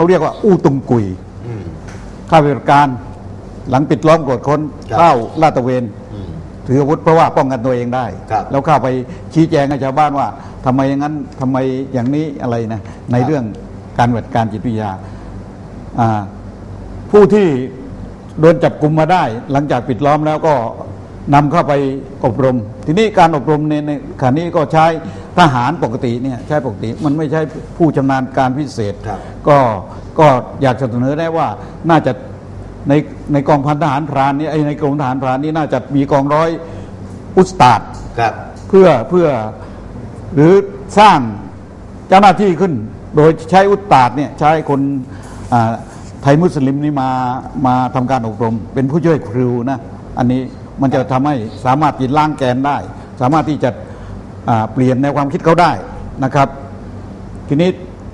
เขาเรียกว่า อู้ตุงกุยอืมข้าราชการหลังปิดล้อมกดค้นครับเข้าลาดตระเวนอืมถืออาวุธเพราะว่าป้องกันตัวเองได้ครับแล้วเข้าไปชี้แจงให้ชาวบ้านว่าทำไมอย่างนั้นทำไมอย่างนี้อะไรนะในครับเรื่องการปฏิบัติการจิตวิทยาอ่าผู้ที่โดนจับกลุ่มมาได้ หลังจากปิดล้อมแล้วก็ นำเข้าไปอบรม ทีนี้การอบรมในในขณะนี้ก็ใช้ทหารปกติเนี่ยใช้ปกติมันไม่ใช่ผู้ชำนาญการพิเศษ ครับ ก็ก็อยากจะเสนอได้ว่าน่าจะในในกองพันทหารพรานนี้ไอ้ในกรมทหารพรานนี้น่าจะมีกองร้อยอุสตาด ครับ เพื่อเพื่อหรือสร้างเจ้าหน้าที่ขึ้น โดยใช้อุสตาดเนี่ยใช้คนอ่าไทยมุสลิมนี่มามาทำการอบรม เป็นผู้ช่วยครูนะ อันนี้ มันจะทำให้สามารถปิดล้างแกนได้ สามารถที่จะอ่าเปลี่ยนแนวความคิดเขาได้นะครับ ทีนี้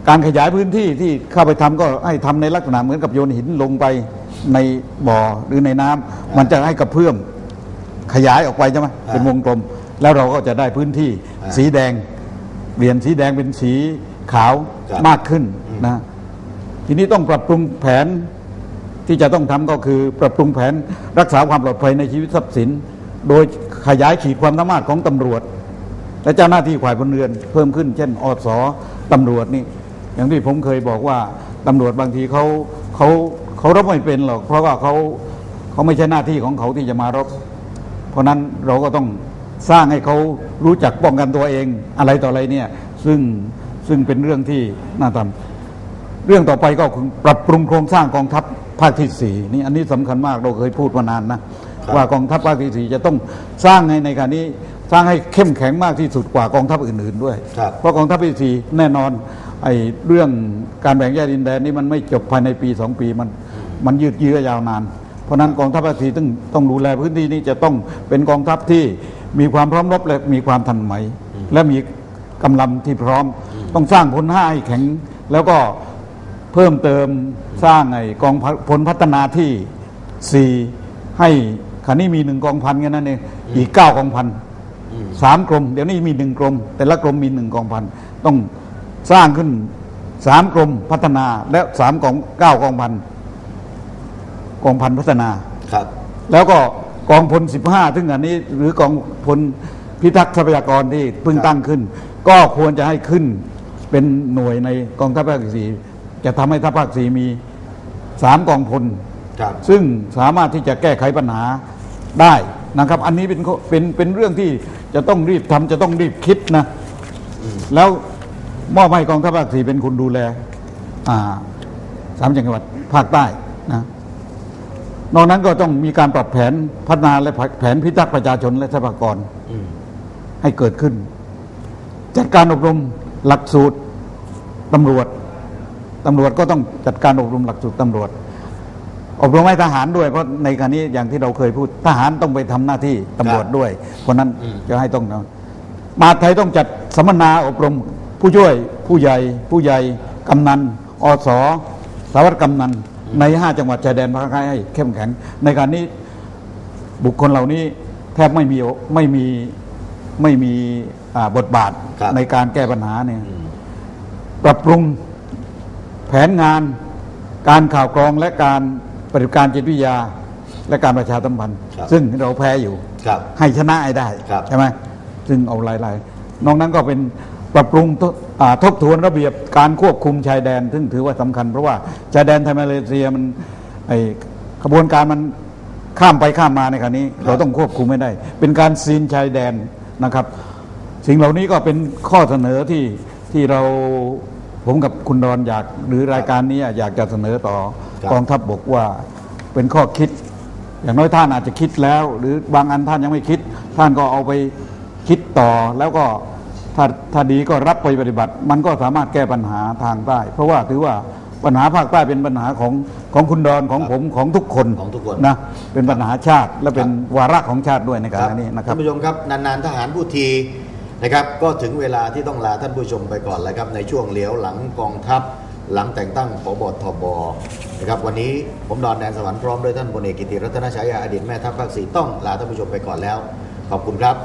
การขยายพื้นที่ที่เข้าไปทำก็ให้ทำในลักษณะเหมือนกับโยนหินลงไปในบ่อหรือในน้ำมันจะให้กระเพื่อมขยายออกไปใช่ไหมเป็นวงกลม แล้วเราก็จะได้พื้นที่อ่าสีแดง เปลี่ยนสีแดงเป็นสีขาวครับมากขึ้นนะทีนี้ต้องปรับปรุงแผน ที่จะต้องทำก็คือปรับปรุงแผนรักษาความปลอดภัยในชีวิตทรัพย์สิน โดยขยายขีดความสามารถของตำรวจ และเจ้าหน้าที่ฝ่ายพลเรือนเพิ่มขึ้น เช่นอสตำรวจนี่ อย่างที่ผมเคยบอกว่าตำรวจบางทีเขาเขาเขารับไม่เป็นหรอก เพราะว่าเขาเขาไม่ใช่หน้าที่ของเขาที่จะมารบ เพราะนั้นเราก็ต้องสร้างให้เขารู้จักป้องกันตัวเองอะไรต่ออะไรเนี่ยซึ่งซึ่งเป็นเรื่องที่น่าทำเรื่องต่อไปก็คือปรับปรุงโครงสร้างกองทัพ ภาคที่สี่นี่อันนี้สำคัญมากเราเคยพูดมานานนะครับว่ากองทัพภาคที่สี่จะต้องสร้างในในการนี้สร้างให้เข้มแข็งมากที่สุดกว่ากองทัพอื่น ๆ ด้วยครับเพราะกองทัพภาคที่สี่แน่นอนไอ้เรื่องการแบ่งแยกดินแดนนี่มันไม่จบภายในปีสองปีมันมันยืดเยื้อยาวนาน เพราะฉะนั้นกองทัพภาคที่สี่ต้องต้องดูแลพื้นที่นี้จะต้องเป็นกองทัพที่มีความพร้อมรบและมีความทันสมัยและมีกำลังที่พร้อม ต้องสร้างพลห้าให้แข็งแล้วก็ เพิ่มเติมสร้างไอ้กองพลพัฒนาที่สี่ให้ขันนี้มีหนึ่งกองพันกันนั่นเองอีกเก้ากองพันอืมสามกรมเดี๋ยวนี้มีหนึ่งกรม แต่ละกรมมีหนึ่งกองพันต้องสร้างขึ้นสามกรมพัฒนาและสามกองเก้ากองพันกองพันพัฒนาครับ แล้วก็กองพลสิบห้าซึ่งอันนี้หรือกองพลพิทักษ์ทรัพยากรที่เพิ่งตั้งขึ้น ก็ควรจะให้ขึ้นเป็นหน่วยในกองทัพภาคสี่ จะทำให้ทัพภาคสี่มีสามกองพล ครับ ซึ่งสามารถที่จะแก้ไขปัญหาได้นะครับ อันนี้เป็นข้อเป็นเป็นเรื่องที่จะต้องรีบทำจะต้องรีบคิดนะ แล้วมอบให้กองทัพภาคสี่เป็นคนดูแล อ่าสามจังหวัดภาคใต้นะนอกนั้นก็ต้องมีการปรับแผนพัฒนาและแผนพิทักษ์ประชาชนและทรัพยากรอืม ให้เกิดขึ้น จัดการอบรมหลักสูตรตำรวจ ตำรวจก็ต้องจัดการอบรมหลักสูตรตำรวจ อบรมให้ทหารด้วยเพราะในการนี้อย่างที่เราเคยพูดทหารต้องไปทำหน้าที่ตำรวจด้วยเพราะนั้นอืมจะให้ต้องนะมหาดไทยต้องจัดสัมมนาอบรมผู้ช่วยผู้ใหญ่ผู้ใหญ่กำนันอสสารวัตรกำนันในห้าจังหวัดชายแดนภาคใต้ให้เข้มแข็ง ในการนี้บุคคลเหล่านี้แทบไม่มีไม่มีไม่มีอ่าบทบาทครับในการแก้ปัญหาเนี่ยอืมปรับปรุง แผนงานการข่าวกรองและการปฏิบัติการจิตวิทยา และการประชาสัมพันธ์ ครับซึ่งเราแพ้อยู่ ครับให้ชนะให้ได้ ครับ ใช่ไหมซึ่งเอาหลายๆนอกนั้นก็เป็นปรับปรุงทอ่าทบทวนระเบียบการควบคุมชายแดน ซึ่งถือว่าสำคัญ เพราะว่าชายแดนไทยมาเลเซียมันไอขบวนการมันข้ามไปข้ามมาในคราวนี้ เราต้องควบคุมไม่ได้ เป็นการซีนชายแดนนะครับ สิ่งเหล่านี้ก็เป็นข้อเสนอที่ที่เรา ผมกับคุณดอนอยากหรือรายการนี้อยากจะเสนอต่อครับกองทัพบกว่าเป็นข้อคิด อย่างน้อยท่านอาจจะคิดแล้ว หรือบางอันท่านยังไม่คิด ท่านก็เอาไปคิดต่อแล้วก็ถ้าถ้าดีก็รับไปปฏิบัติ มันก็สามารถแก้ปัญหาทางใต้เพราะว่าถือว่าปัญหาภาคใต้เป็นปัญหาของของคุณดอนของผมของทุกคนของทุกคนนะเป็นปัญหาชาติและเป็นวาระของชาติด้วยในการนี้นะครับท่านผู้ชมครับนานๆทหารผู้ที นะครับ ก็ถึงเวลาที่ต้องลาท่านผู้ชมไปก่อนแล้วครับ ในช่วงเลี้ยวหลังกองทัพ หลังแต่งตั้งผบทบนะครับ วันนี้ผมดอนแดนสวรรค์พร้อมด้วยท่านพลเอกกิติรัตนชัยาอดีตแม่ทัพภาคสีต้องลาท่านผู้ชมไปก่อนแล้ว ขอบคุณครับ